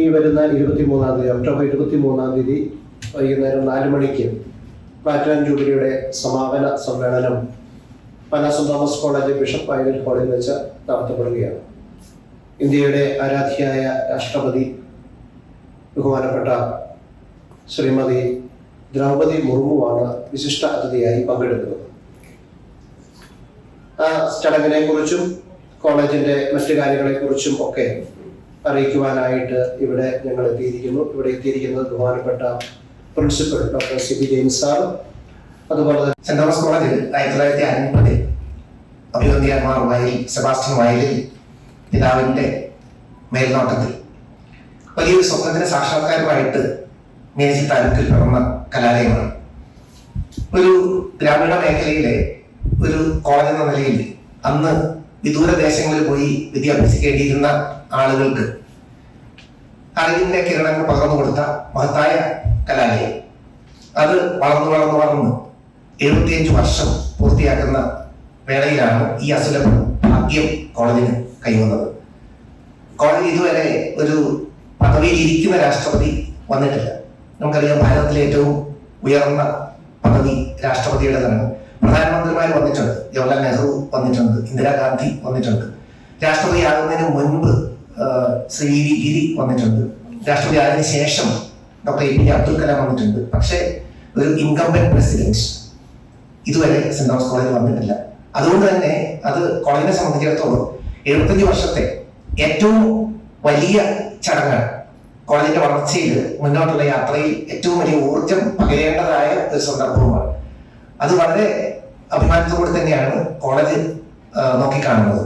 ഈ വരുന്ന ഇരുപത്തി മൂന്നാം തീയതി ഒക്ടോബർ ഇരുപത്തി മൂന്നാം തീയതി വൈകുന്നേരം നാല് മണിക്ക് പ്ലാറ്റിനം ജൂബിലിയുടെ സമാപന സമ്മേളനം പനാസം തോമസ് കോളേജ് ബിഷപ്പ് ഐവൽ ഹാളിൽ വെച്ച് നടത്തപ്പെടുകയാണ്. ഇന്ത്യയുടെ ആരാധ്യയായ രാഷ്ട്രപതി ബഹുമാനപ്പെട്ട ശ്രീമതി ദ്രൗപതി മുർമുവാണ് വിശിഷ്ട അതിഥിയായി പങ്കെടുക്കുന്നത്. ആ ചടങ്ങിനെ കുറിച്ചും കോളേജിന്റെ മറ്റു കാര്യങ്ങളെ കുറിച്ചും ഒക്കെ അറിയിക്കുവാനായിട്ട് ഇവിടെ ഞങ്ങൾ എത്തിയിരിക്കുന്നു. ഇവിടെ എത്തിയിരിക്കുന്നത് ബഹുമാനപ്പെട്ട principal doctor C P James sir അതുപോലെ തന്നെ സെന്റ് തോമസ് കോളേജിൽ ആയിരത്തി തൊള്ളായിരത്തി അൻപതിൽ അഭിനന്ദിയന്മാർ വയലിൽ സെബാസ്റ്റ്യൻ വയലിൽ പിതാവിന്റെ മേൽനോട്ടത്തിൽ വലിയൊരു സ്വപ്നത്തിന് സാക്ഷാത്കാരമായിട്ട് മീനച്ചി താലൂക്കിൽ പിറന്ന കലാലയമാണ്. ഒരു ഗ്രാമീണ മേഖലയിലെ ഒരു കോളേജ് എന്ന നിലയിൽ അന്ന് വിദൂര ദേശങ്ങളിൽ പോയി വിദ്യാഭ്യസിക്കേണ്ടിയിരുന്ന ആളുകൾക്ക് അറിവിന്റെ കിരണങ്ങൾ പകർന്നു കൊടുത്ത മഹത്തായ കലാലയം. അത് വളർന്നു വളർന്നു വളർന്നു എഴുപത്തിയഞ്ച് വർഷം പൂർത്തിയാക്കുന്ന വേളയിലാണ് ഈ അസുലഭ ഭാഗ്യം കോളേജിന് കൈവന്നത്. കോളേജ് ഇതുവരെ ഒരു പദവിയിൽ ഇരിക്കുന്ന രാഷ്ട്രപതി വന്നിട്ടില്ല. നമുക്കറിയാം ഭാരതത്തിലെ ഏറ്റവും ഉയർന്ന പദവി രാഷ്ട്രപതിയുടേതാണ് പ്രധാനമന്ത്രിമാർ വന്നിട്ടുണ്ട്. ജവഹർലാൽ നെഹ്റു വന്നിട്ടുണ്ട്. ഇന്ദിരാഗാന്ധി വന്നിട്ടുണ്ട്. രാഷ്ട്രപതി ആകുന്നതിന് മുൻപ് ശ്രീ വി ഗിരി വന്നിട്ടുണ്ട്. രാഷ്ട്രപതി ആയതിനു ശേഷം doctor A P J Abdul Kalam വന്നിട്ടുണ്ട്. പക്ഷേ ഒരു ഇൻകംബൻ പ്രസിഡന്റ് ഇതുവരെ സെന്റ് തോമസ് കോളേജ് വന്നിട്ടില്ല. അതുകൊണ്ട് തന്നെ അത് കോളേജിനെ സംബന്ധിച്ചിടത്തോളം എഴുപത്തഞ്ച് വർഷത്തെ ഏറ്റവും വലിയ ചടങ്ങാണ്. കോളേജിന്റെ വളർച്ചയിൽ മുന്നോട്ടുള്ള യാത്രയിൽ ഏറ്റവും വലിയ ഊർജം പകരേണ്ടതായ ഒരു സന്ദർഭവുമാണ്. അത് വളരെ അഭിമാനത്തോടെ തന്നെയാണ് കോളേജ് നോക്കിക്കാണുന്നത്.